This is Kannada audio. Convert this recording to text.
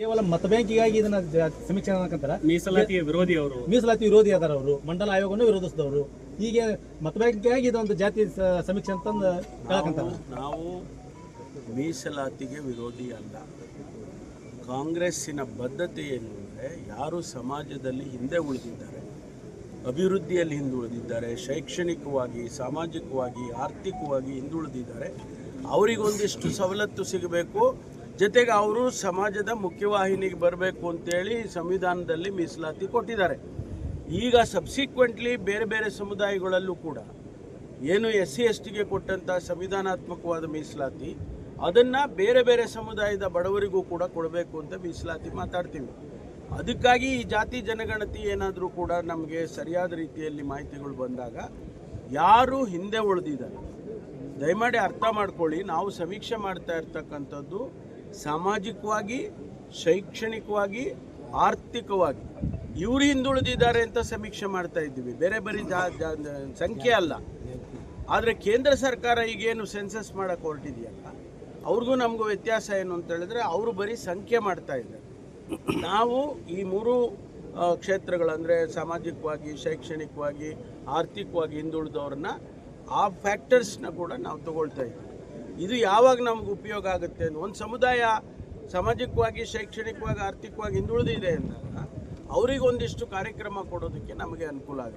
ಕೇವಲ ಮತ ಬ್ಯಾಂಕಿಗಾಗಿ ಇದನ್ನ ಜ- ಸಮೀಕ್ಷೆ ಅನ್ನಕಂತಾರ ಮೀಸಲಾತಿ ವಿರೋಧಿ ಅವರು. ಮೀಸಲಾತಿ ವಿರೋಧಿ ಅದಾರ ಅವರು. ಮಂಡಲ ಆಯೋಗವನ್ನು ವಿರೋಧಿಸಿದವರು. ಹೀಗೆ ಮತ ಬ್ಯಾಂಕಿಗಾಗಿ ಇದೊಂದು ಜಾತಿ ಸ- ಸಮೀಕ್ಷೆ ಅಂತಂದು ಹೇಳಕಂತಾರ. ನಾವು ಮೀಸಲಾತಿಗೆ ವಿರೋಧಿ ಅಲ್ಲ. ಕಾಂಗ್ರೆಸ್ಸಿನ ಬದ್ಧತೆ ಏನು ಅಂದರೆ ಯಾರು ಸಮಾಜದಲ್ಲಿ ಹಿಂದೆ ಉಳಿದಿದ್ದಾರೆ ಅಭಿವೃದ್ಧಿಯಲ್ಲಿ ಹಿಂದುಳಿದಿದ್ದಾರೆ ಶೈಕ್ಷಣಿಕವಾಗಿ ಸಾಮಾಜಿಕವಾಗಿ ಆರ್ಥಿಕವಾಗಿ ಹಿಂದುಳಿದಿದ್ದಾರೆ ಅವರಿಗೊಂದಿಷ್ಟು ಸವಲತ್ತು ಸಿಗಬೇಕು ಜೊತೆಗೆ ಅವರು ಸಮಾಜದ ಮುಖ್ಯವಾಹಿನಿಗೆ ಬರಬೇಕು ಅಂತೇಳಿ ಸಂವಿಧಾನದಲ್ಲಿ ಮೀಸಲಾತಿ ಕೊಟ್ಟಿದ್ದಾರೆ. ಈಗ ಸಬ್ಸಿಕ್ವೆಂಟ್ಲಿ ಬೇರೆ ಬೇರೆ ಸಮುದಾಯಗಳಲ್ಲೂ ಕೂಡ ಏನು ಎಸ್ ಸಿ ಎಸ್ ಟಿಗೆ ಕೊಟ್ಟಂಥ ಸಂವಿಧಾನಾತ್ಮಕವಾದ ಮೀಸಲಾತಿ, ಅದನ್ನು ಬೇರೆ ಬೇರೆ ಸಮುದಾಯದ ಬಡವರಿಗೂ ಕೂಡ ಕೊಡಬೇಕು ಅಂತ ಮೀಸಲಾತಿ ಮಾತಾಡ್ತೀವಿ. ಅದಕ್ಕಾಗಿ ಈ ಜಾತಿ ಜನಗಣತಿ ಏನಾದರೂ ಕೂಡ ನಮಗೆ ಸರಿಯಾದ ರೀತಿಯಲ್ಲಿ ಮಾಹಿತಿಗಳು ಬಂದಾಗ ಯಾರು ಹಿಂದೆ ಉಳಿದಿದ್ದಾರೆ, ದಯಮಾಡಿ ಅರ್ಥ ಮಾಡ್ಕೊಳ್ಳಿ. ನಾವು ಸಮೀಕ್ಷೆ ಮಾಡ್ತಾ ಇರ್ತಕ್ಕಂಥದ್ದು ಸಾಮಾಜಿಕವಾಗಿ, ಶೈಕ್ಷಣಿಕವಾಗಿ, ಆರ್ಥಿಕವಾಗಿ. ಇವರು ಹಿಂದುಳಿದಿದ್ದಾರೆ ಅಂತ ಸಮೀಕ್ಷೆ ಮಾಡ್ತಾ ಇದ್ದೀವಿ. ಬೇರೆ ಬರೀ ಸಂಖ್ಯೆ ಅಲ್ಲ. ಆದರೆ ಕೇಂದ್ರ ಸರ್ಕಾರ ಈಗೇನು ಸೆನ್ಸಸ್ ಮಾಡೋಕ್ಕೆ ಹೊರಟಿದೆಯಲ್ಲ ಅವ್ರಿಗೂ ನಮಗೂ ವ್ಯತ್ಯಾಸ ಏನು ಅಂತ ಹೇಳಿದ್ರೆ ಅವರು ಬರೀ ಸಂಖ್ಯೆ ಮಾಡ್ತಾ ಇದ್ದಾರೆ. ನಾವು ಈ ಮೂರು ಕ್ಷೇತ್ರಗಳಂದರೆ ಸಾಮಾಜಿಕವಾಗಿ, ಶೈಕ್ಷಣಿಕವಾಗಿ, ಆರ್ಥಿಕವಾಗಿ ಹಿಂದುಳಿದವ್ರನ್ನ ಆ ಫ್ಯಾಕ್ಟರ್ಸ್ನ ಕೂಡ ನಾವು ತಗೊಳ್ತಾ ಇದ್ದೀವಿ. ಇದು ಯಾವಾಗ ನಮ್ಗೆ ಉಪಯೋಗ ಆಗುತ್ತೆ ಒಂದು ಸಮುದಾಯ ಸಾಮಾಜಿಕವಾಗಿ, ಶೈಕ್ಷಣಿಕವಾಗಿ, ಆರ್ಥಿಕವಾಗಿ ಹಿಂದುಳಿದಿದೆ ಅಂದಾಗ ಅವರಿಗೊಂದಿಷ್ಟು ಕಾರ್ಯಕ್ರಮ ಕೊಡೋದಕ್ಕೆ ನಮಗೆ ಅನುಕೂಲ ಆಗುತ್ತೆ.